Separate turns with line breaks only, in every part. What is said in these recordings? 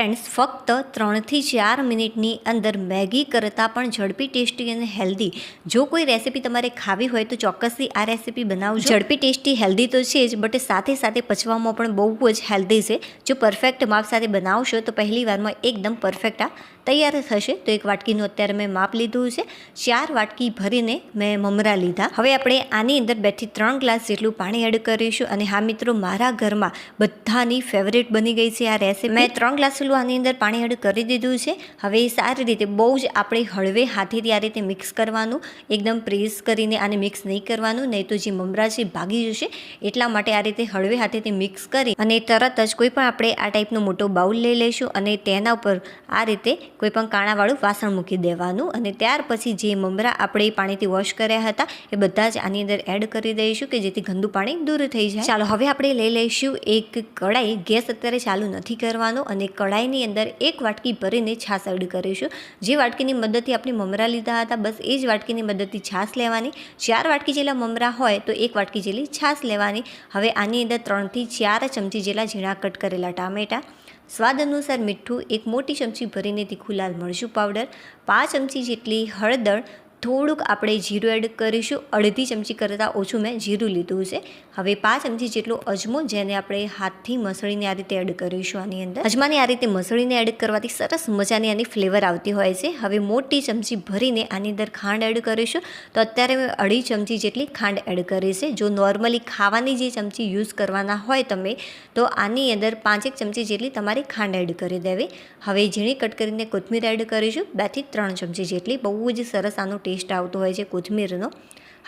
Friends, ફક્ત ત્રણથી ચાર મિનિટની અંદર મેગી કરતાં પણ ઝડપી, ટેસ્ટી અને હેલ્ધી. જો કોઈ રેસીપી તમારે ખાવી હોય તો ચોક્કસથી આ રેસીપી બનાવજો. ઝડપી, ટેસ્ટી, હેલ્ધી તો છે જ, બટ સાથે સાથે પચવામાં પણ બહુ જ હેલ્ધી છે. જો પરફેક્ટ માપ સાથે બનાવશો તો પહેલી વારમાં એકદમ પરફેક્ટ આ તૈયાર થશે. તો એક વાટકીનું અત્યારે મેં માપ લીધું છે. ચાર વાટકી ભરીને મેં મમરા લીધા. હવે આપણે આની અંદર બેથી ત્રણ ગ્લાસ જેટલું પાણી એડ કરીશું. અને હા મિત્રો, મારા ઘરમાં બધાની ફેવરેટ બની ગઈ છે આ રેસીપી મેં ત્રણ ગ્લાસ જેટલું આની અંદર પાણી એડ કરી દીધું છે. હવે સારી રીતે બહુ જ આપણે હળવે હાથેથી આ રીતે મિક્સ કરવાનું. એકદમ પ્રેસ કરીને આને મિક્સ નહીં કરવાનું. નહીં તો જે મમરા છે ભાગી જશે. એટલા માટે આ રીતે હળવે હાથેથી મિક્સ કરી અને તરત જ કોઈ પણ આપણે આ ટાઈપનો મોટો બાઉલ લઈ લઈશું અને તેના ઉપર આ રીતે કોઈ પણ કાણાવાળું વાસણ મૂકી દેવાનું અને ત્યાર પછી જે મમરા આપણે પાણીથી વોશ કર્યા હતા, એ બધા જ આની અંદર એડ કરી દઈશું કે જેથી ગંદુ પાણી દૂર થઈ જાય. ચાલો, હવે આપણે લઈ લઈશું એક કડાઈ ગેસ અત્યારે ચાલુ નથી કરવાનો અને કડાઈની અંદર એક વાટકી ભરીને છાશ એડ કરીશું. જે વાટકીની મદદથી આપણે મમરા લીધા હતા, બસ એ જ વાટકીની મદદથી છાશ લેવાની. ચાર વાટકી જેટલા મમરા હોય તો એક વાટકી જેટલી છાશ લેવાની. હવે આની અંદર ત્રણથી ચાર ચમચી જેટલા ઝીણા કટ કરેલા ટામેટાં. સ્વાદ અનુસાર મીઠું, એક મોટી ચમચી ભરીને તીખું લાલ મરચું પાવડર પાંચ ચમચી જેટલી હળદર થોડુંક આપણે જીરું એડ કરીશું. અડધી ચમચી કરતાં ઓછું મેં જીરું લીધું છે. હવે પાંચ ચમચી જેટલો અજમો જેને આપણે હાથથી મસળીને આ રીતે એડ કરીશું આની અંદર. અજમાને આ રીતે મસળીને એડ કરવાથી સરસ મજાની આની ફ્લેવર આવતી હોય છે. હવે મોટી ચમચી ભરીને આની અંદર ખાંડ એડ કરીશું. તો અત્યારે મેં અઢી ચમચી જેટલી ખાંડ એડ કરી છે. જો નોર્મલી ખાવાની જે ચમચી યુઝ કરવાના હોય તમે, તો આની અંદર પાંચેક ચમચી જેટલી તમારી ખાંડ એડ કરી દેવી. હવે ઝીણી કટ કરીને કોથમીર એડ કરીશું. બેથી ત્રણ ચમચી જેટલી. બહુ જ સરસ આનો ટેસ્ટ આવતો હોય છે કોથમીરનો.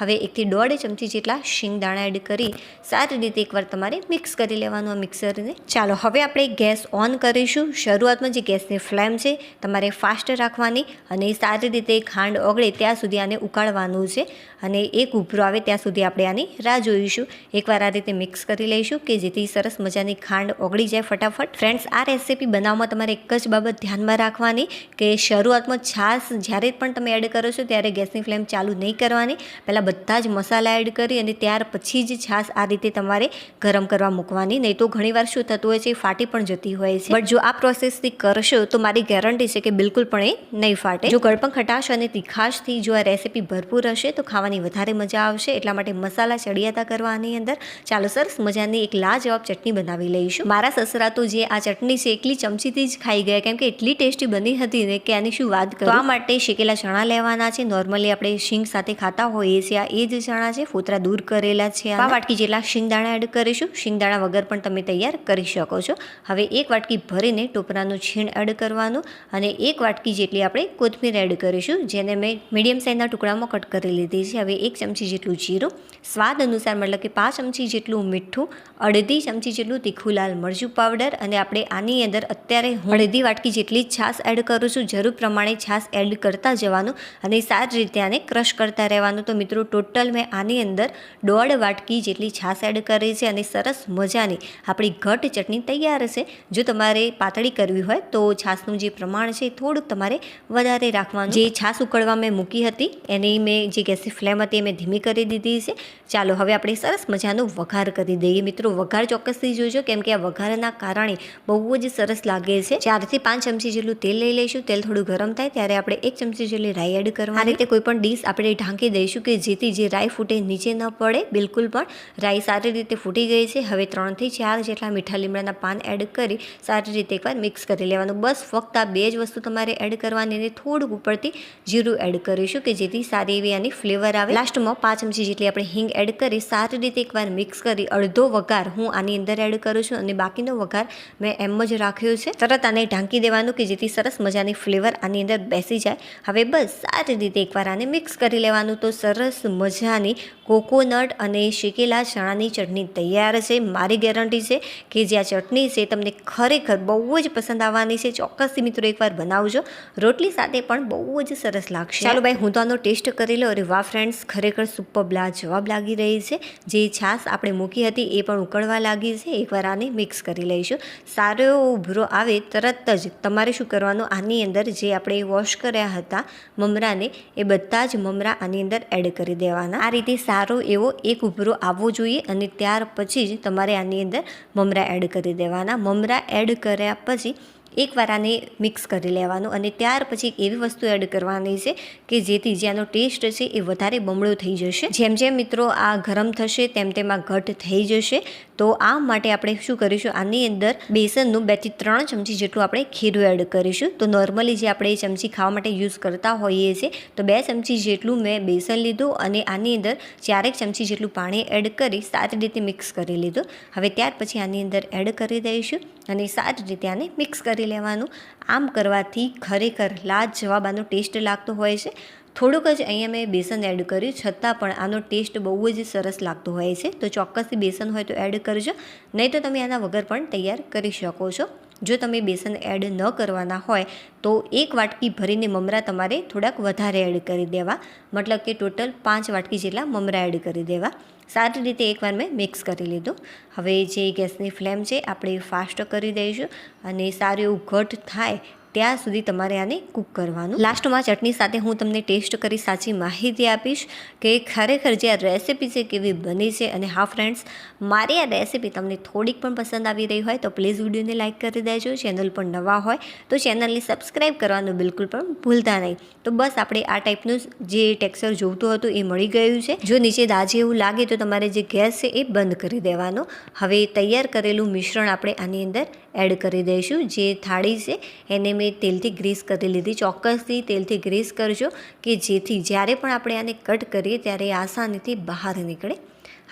હવે એકથી દોઢ ચમચી જેટલા શિંગદાણા એડ કરી સારી રીતે એકવાર તમારે મિક્સ કરી લેવાનું આ મિક્સરને. ચાલો, હવે આપણે ગેસ ઓન કરીશું. શરૂઆતમાં જે ગેસની ફ્લેમ છે, તમારે ફાસ્ટ રાખવાની અને સારી રીતે ખાંડ ઓગળે ત્યાં સુધી આને ઉકાળવાનું છે અને એક ઉભરો આવે ત્યાં સુધી આપણે આની રાહ જોઈશું. એકવાર આ રીતે મિક્સ કરી લઈશું કે જેથી સરસ મજાની ખાંડ ઓગળી જાય ફટાફટ. ફ્રેન્ડ્સ, આ રેસીપી બનાવવામાં તમારે એક જ બાબત ધ્યાનમાં રાખવાની કે શરૂઆતમાં છાશ જ્યારે પણ તમે એડ કરો છો, ત્યારે ગેસની ફ્લેમ ચાલુ નહીં કરવાની. પહેલાં બધા જ મસાલા એડ કરી અને ત્યાર પછી જ છાશ આ રીતે તમારે ગરમ કરવા મૂકવાની. નહીં તો ઘણીવાર શું થતું હોય છે ફાટી પણ જતી હોય છે. બટ જો આ પ્રોસેસથી કરશો, તો મારી ગેરંટી છે કે બિલકુલ પણ એ નહીં ફાટે. જો ગળપણ ખટાશ અને તીખાશથી જો આ રેસીપી ભરપૂર હશે, તો ખાવાની વધારે મજા આવશે. એટલા માટે મસાલા ચડિયાતા કરવાની અંદર. ચાલો સરસ મજાની એક લાજવાબ ચટણી બનાવી લઈશું. મારા સસરા તો જે આ ચટણી છે એકલી ચમચીથી જ ખાઈ ગયા. કેમ કે એટલી ટેસ્ટી બની હતી ને કે આની શું વાત કરું? આ માટે શેકેલા ચણા લેવાના છે. નોર્મલી આપણે શીંગ સાથે ખાતા હોઈએ છીએ. આ એ જ ચણા છે. ફોતરા દૂર કરેલા છે આ વાટકી જેટલા શિંગદાણા એડ કરીશું. શિંગદાણા વગર પણ તમે તૈયાર કરી શકો છો. હવે એક વાટકી ભરીને ટોપરાનું છીણ એડ કરવાનું અને એક વાટકી જેટલી આપણે કોથમીર એડ કરીશું, જેને મેં મીડિયમ સાઇઝના ટુકડામાં કટ કરી લીધી છે. હવે એક ચમચી જેટલું જીરું. સ્વાદ અનુસાર મતલબ કે પાંચ ચમચી જેટલું મીઠું, અડધી ચમચી જેટલું તીખું લાલ મરચું પાવડર અને આપણે આની અંદર અત્યારે અડધી વાટકી જેટલી છાશ એડ કરું છું. જરૂર પ્રમાણે છાશ એડ કરતા જવાનું અને સારી રીતે આને ક્રશ કરતા રહેવાનું. તો મિત્રો ટોટલ મેં આની અંદર દોઢ વાટકી જેટલી છાશ એડ કરી છે અને સરસ મજાની આપણી ઘટ ચટણી તૈયાર છે. જો તમારે પાતળી કરવી હોય તો છાશનું જે પ્રમાણ છે થોડુંક તમારે વધારે રાખવાનું. જે છાશ ઉકળવા મેં મૂકી હતી એની મેં જે ગેસની ફ્લેમ હતી એ મેં ધીમી કરી દીધી છે. ચાલો હવે આપણે સરસ મજાનો વઘાર કરી દઈએ. મિત્રો, વઘાર ચોક્કસથી જોજો કેમ કે આ વઘારના કારણે બહુ જ સરસ લાગે છે. ચારથી પાંચ ચમચી જેટલું તેલ લઈ લઈશું. તેલ થોડું ગરમ થાય ત્યારે આપણે એક ચમચી જેટલી રાઈ એડ કરવાની. આ રીતે કોઈ પણ ડીશ આપણે ઢાંકી દઈશું કે જેથી જે રાઈ ફૂટે નીચે ન પડે, બિલકુલ પણ રાઈ સારી રીતે ફૂટી ગઈ છે. હવે ત્રણથી ચાર જેટલા મીઠા લીમડાના પાન એડ કરી સારી રીતે એકવાર મિક્સ કરી લેવાનું. બસ ફક્ત આ બે જ વસ્તુ તમારે એડ કરવાની અને થોડુંક ઉપરથી જીરું એડ કરીશું કે જેથી સારી એવી આની ફ્લેવર આવે. લાસ્ટમાં પાંચ ચમચી જેટલી આપણે હિંગ એડ કરી સારી રીતે એકવાર મિક્સ કરી અડધો વઘાર હું આની અંદર એડ કરું છું અને બાકીનો વઘાર મેં એમ જ રાખ્યો છે. તરત આને ઢાંકી દેવાનું કે જેથી સરસ મજાની ફ્લેવર આની અંદર બેસી જાય. હવે બસ સારી રીતે એકવાર આને મિક્સ કરી લેવાનું તો સરસ મજાની કોકોનટ અને શેકેલા ચણાની ચટણી તૈયાર છે. મારી ગેરંટી છે કે જે આ ચટણી છે તમને ખરેખર બહુ જ પસંદ આવવાની છે. ચોક્કસથી મિત્રો એકવાર બનાવજો. રોટલી સાથે પણ બહુ જ સરસ લાગશે. ચાલો ભાઈ, હું તો આનો ટેસ્ટ કરી લો અરે વાહ ફ્રેન્ડ્સ ખરેખર સુપર જવાબ લાગી રહી છે. જે છાશ આપણે મૂકી હતી એ પણ ઉકળવા લાગી છે. એકવાર આને મિક્સ કરી લઈશું. સારો એવો ઉભરો આવે તરત જ તમારે શું કરવાનું? આની અંદર જે આપણે વોશ કર્યા હતા મમરાને, એ બધા જ મમરા આની અંદર એડ કરી દેવાના. આ રીતે સારો એવો એક ઉભરો આવવો જોઈએ અને ત્યાર પછી જ તમારે આની અંદર મમરા એડ કરી દેવાના. મમરા એડ કર્યા પછી એકવાર આને મિક્સ કરી લેવાનું અને ત્યાર પછી એવી વસ્તુ એડ કરવાની છે કે જેથી જે આનો ટેસ્ટ છે એ વધારે બમણો થઈ જશે. જેમ જેમ મિત્રો આ ગરમ થશે તેમ તેમ આ ઘટ થઈ જશે. તો આ માટે આપણે શું કરીશું? આની અંદર બેસનનું બેથી ત્રણ ચમચી જેટલું આપણે ખીરું એડ કરીશું. તો નોર્મલી જે આપણે ચમચી ખાવા માટે યુઝ કરતા હોઈએ છીએ, તો બે ચમચી જેટલું મેં બેસન લીધું અને આની અંદર ચારેક ચમચી જેટલું પાણી એડ કરી સારી રીતે મિક્સ કરી લીધું. હવે ત્યાર પછી આની અંદર એડ કરી દઈશું અને સારી રીતે આને મિક્સ કરી લેવાનું. આમ કરવાથી ખરેખર લાજવાબ આનો ટેસ્ટ લાગતો હોય છે. થોડુંક જ અહીંયા મેં બેસન એડ કર્યું, છતાં પણ આનો ટેસ્ટ બહુ જ સરસ લાગતો હોય છે. તો ચોક્કસથી બેસન હોય તો એડ કરજો, નહીં તો તમે આના વગર પણ તૈયાર કરી શકો છો. જો તમે બેસન એડ ન કરવાના હોય, તો એક વાટકી ભરીને મમરા તમારે થોડાક વધારે એડ કરી દેવા. મતલબ કે ટોટલ પાંચ વાટકી જેટલા મમરા એડ કરી દેવા. સારી રીતે એકવાર મેં મિક્સ કરી લીધું. હવે જે ગેસની ફ્લેમ છે, આપણે ફાસ્ટ કરી દઈશું અને સારું એવું ઘટ થાય ત્યાં સુધી તમારે આને કૂક કરવાનું. લાસ્ટમાં ચટણી સાથે હું તમને ટેસ્ટ કરી સાચી માહિતી આપીશ કે ખરેખર જે આ રેસીપી છે કેવી બની છે અને હા ફ્રેન્ડ્સ મારી આ રેસીપી તમને થોડીક પણ પસંદ આવી રહી હોય તો પ્લીઝ વિડીયોને લાઇક કરી દેજો. ચેનલ પર નવા હોય તો ચેનલને સબસ્ક્રાઈબ કરવાનું બિલકુલ પણ ભૂલતા નહીં. તો બસ આપણે આ ટાઈપનું જે ટેક્સચર જોઈતું હતું એ મળી ગયું છે. જો નીચે દાજે એવું લાગે તો તમારે જે ગેસ છે એ બંધ કરી દેવાનો. હવે તૈયાર કરેલું મિશ્રણ આપણે આની અંદર એડ કરી દઈશું. જે થાળી છે, એને મેં તેલથી ગ્રીસ કરી લીધી. ચોક્કસથી તેલથી ગ્રીસ કરજો કે જેથી જ્યારે પણ આપણે આને કટ કરીએ ત્યારે આસાનીથી બહાર નીકળે.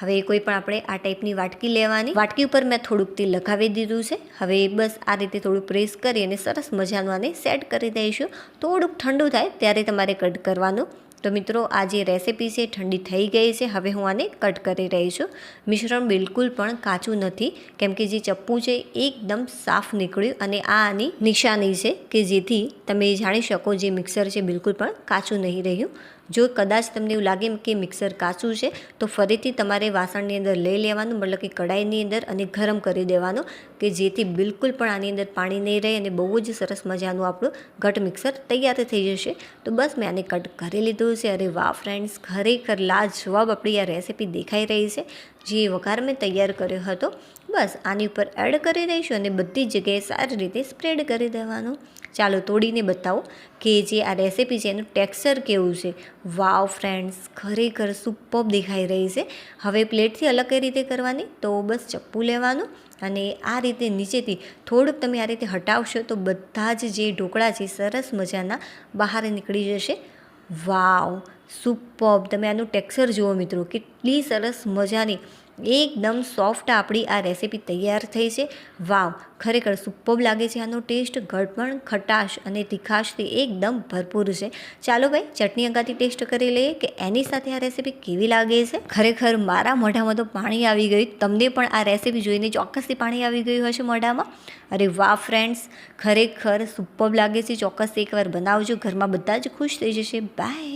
હવે કોઈ પણ આપણે આ ટાઈપની વાટકી લેવાની. વાટકી ઉપર મેં થોડુંક તેલ લગાવી દીધું છે. હવે બસ આ રીતે થોડું પ્રેસ કરી અને સરસ મજાનું આને સેટ કરી દઈશું. થોડુંક ઠંડુ થાય ત્યારે તમારે કટ કરવાનું. તો મિત્રો, આ જે રેસીપી છે ઠંડી થઈ ગઈ છે. હવે હું આને કટ કરી રહી છું. મિશ્રણ બિલકુલ પણ કાચું નથી. કેમ કે જે ચપ્પું છે એકદમ સાફ નીકળ્યું અને આ આની નિશાની છે કે જેથી તમે જાણી શકો જે મિક્સર છે બિલકુલ પણ કાચું નહીં રહ્યું. જો કદાચ તમને એવું લાગે કે મિક્સર કાચું છે, તો ફરીથી તમારે વાસણની અંદર લઈ લેવાનું, મતલબ કે કડાઈની અંદર અને ગરમ કરી દેવાનું, કે જેથી બિલકુલ પણ આની અંદર પાણી નહીં રહે અને બહુ જ સરસ મજાનું આપણું ઘટ મિક્સર તૈયાર થઈ જશે. તો બસ મેં આને કટ કરી લીધું છે. અરે વાહ ફ્રેન્ડ્સ ખરેખર લાજવાબ આપણી આ રેસીપી દેખાઈ રહી છે. જે વઘાર મેં તૈયાર કર્યો હતો, બસ આની ઉપર એડ કરી દઈશું અને બધી જગ્યાએ સારી રીતે સ્પ્રેડ કરી દેવાનું. ચાલો તોડીને બતાવો કે જે આ રેસીપી છે એનું ટેક્સચર કેવું છે. વાવ ફ્રેન્ડ્સ ખરેખર સુપર દેખાઈ રહી છે. હવે પ્લેટથી અલગ કઈ રીતે કરવાની? તો બસ ચપ્પુ લેવાનું અને આ રીતે નીચેથી થોડુંક તમે આ રીતે હટાવશો તો બધા જ જે ઢોકળા છે, સરસ મજાના બહાર નીકળી જશે. Wow superb. તમે આનું ટેક્સચર જુઓ મિત્રો, કેટલી સરસ મજાની, એકદમ સોફ્ટ આપણી આ રેસીપી તૈયાર થઈ છે. વાવ, ખરેખર સુપર્બ લાગે છે, આનો ટેસ્ટ ગળપણ ખટાશ અને તીખાશથી એકદમ ભરપૂર છે. ચાલો ભાઈ, ચટણી અંગાથી ટેસ્ટ કરી લઈએ કે એની સાથે આ રેસીપી કેવી લાગે છે. ખરેખર મારા મોઢામાં તો પાણી આવી ગયું, તમને પણ આ રેસીપી જોઈને ચોક્કસથી પાણી આવી ગયું હશે મોઢામાં. અરે વાહ ફ્રેન્ડ્સ ખરેખર સુપર્બ લાગે છે ચોક્કસ એકવાર બનાવજો, ઘરમાં બધા જ ખુશ થઈ જશે. બાય